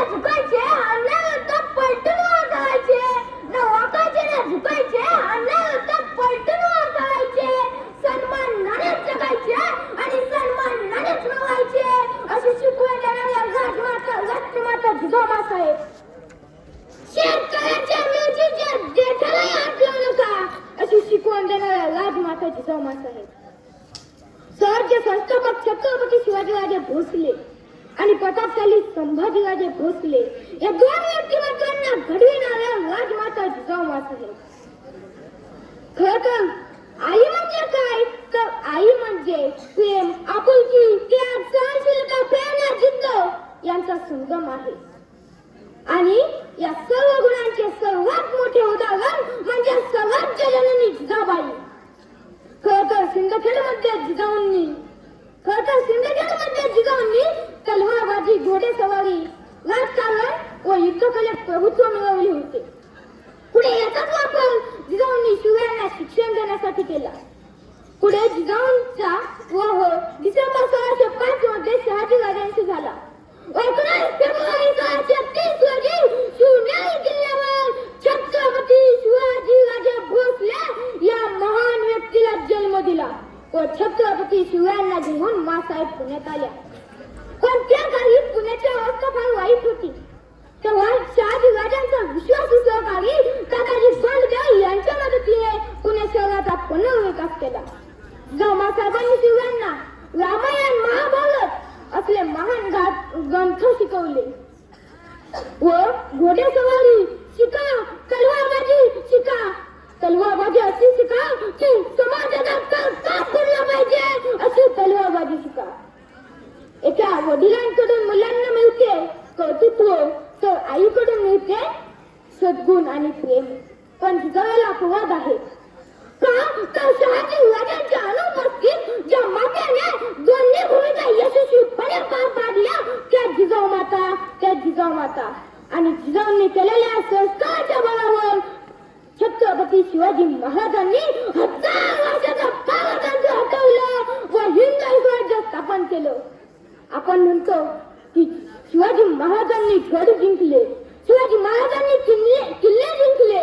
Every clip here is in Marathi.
ना झुकायचे आणल्यावर पलटून वाकायचे न वाकायचे ना झुकायचे आणल्यावर पलटून वाकायचे सन्मानानेच जगायचे आणि सन्मानानेच रवायचे अशी शिकवण देणाऱ्या राजमाता राष्ट्रमाता जिजाऊ साहेब शेतकऱ्यांच्या मेथीच्या देठालाही हात लावू नका. अशी शिकवण देणाऱ्या राजमाता जिजाऊ साहेब स्वराज्य संस्थापक छत्रपती शिवाजीराजे भोसले आणि प्रतापशाली संभाजीराजे भोसले या दोन व्यक्तिमत्वांना घडविणाऱ्या राजमाता जिजाऊ साहेब खर तर आई म्हणजे काय? तर आई म्हणजे प्रेम आपुलकी त्याग सहनशीलता प्रेरणा जिद्द यांचा संगम आहे. आणि या सर्व गुणांचे सर्वात मोठे उदाहरण म्हणजे सर्वात जननी जिजाबाई. खर तर सिंदखेडमध्ये जिजाऊंनी खर तर सिंदखेड तलवारबाजी घोडेसवारी राजकारण व युद्धकलेत प्रभुत्व मिळवले होते. पुढे याचाच वापर जिजाऊंनी शिवरायांना शिक्षण देण्यासाठी केला. पुढे जिजाऊंचा वह डिसेंबर सोळाशे पाच मध्ये शहाजी राजांशी झाला. एकोणीस फेब्रुवारी सोळाशे तीस रोजी शिवनेरी किल्ल्यावर छत्रपती शिवाजी राजे भोसले या महान व्यक्तीला जन्म दिला व छत्रपती शिवरायांना घेऊन मासाहेब पुण्यात आल्या. पण त्या काळी पुण्याची अवस्था फार वाईट होती. तेव्हा शहाजी राजांचा विश्वास उद्योग आली काकाजी गोंडदेव यांच्या मदतीने पुणे शहराचा पुनर्विकास केला. जमा शिवरायांना रामायण महाभारत असले महान ग्रंथ शिकवले. व घोडेसवारी शिका तलवारबाजी शिका. तलवारबाजी अशी शिका की समाजाचा कर का पडला पाहिजे अशी तलवारबाजी शिका एका वडिलांकडून मुलांना मिळते कर्तृत्व तर आईकडून मिळते सद्गुण आणि प्रेम. पण जिजाऊला अपवाद आहे. का? तर शहाजी अनुपस्थित ज्या मात्याने दोन्ही भूमिका यशस्वीपणे पार पाडल्या त्या जिजाऊ माता त्या जिजाऊ माता. आणि जिजाऊंनी केलेल्या संस्काराच्या बळावर छत्रपती शिवाजी महाराजांनी आपण म्हणतो की शिवाजी महाराजांनी गड जिंकले शिवाजी महाराजांनी किल्ले किल्ले जिंकले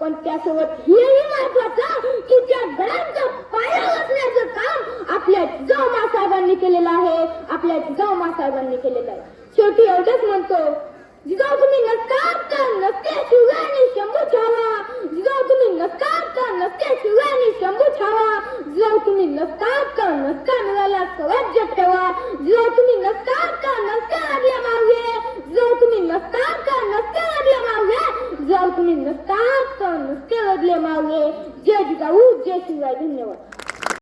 पण त्यासोबत हेही महत्वाचं की त्या गडांचा पाया रचण्याचं काम आपल्या जिजाऊ साहेबांनी केलेलं आहे आपल्या जिजाऊ साहेबांनी केलेलं आहे शेवटी एवढंच म्हणतो जिजाऊ तुम्ही नसतात तर नसते शिवरायांनी शंभू छावा जिजाऊ तुम्ही नसतात तर नसते शिवरायांनी शंभू छावा जिजाऊ तुम्ही नसतात तर नसता मिळाला स्वराज्य ठेवा जिजाऊ तुम्ही नसतात तर नसते लागल्या मागे जिजाऊ तुम्ही नसतात तर नसते लागल्या मागे जिजाऊ तुम्ही नसतात तर नसते लागले मागे जय जिजाऊ जय शिवराय धन्यवाद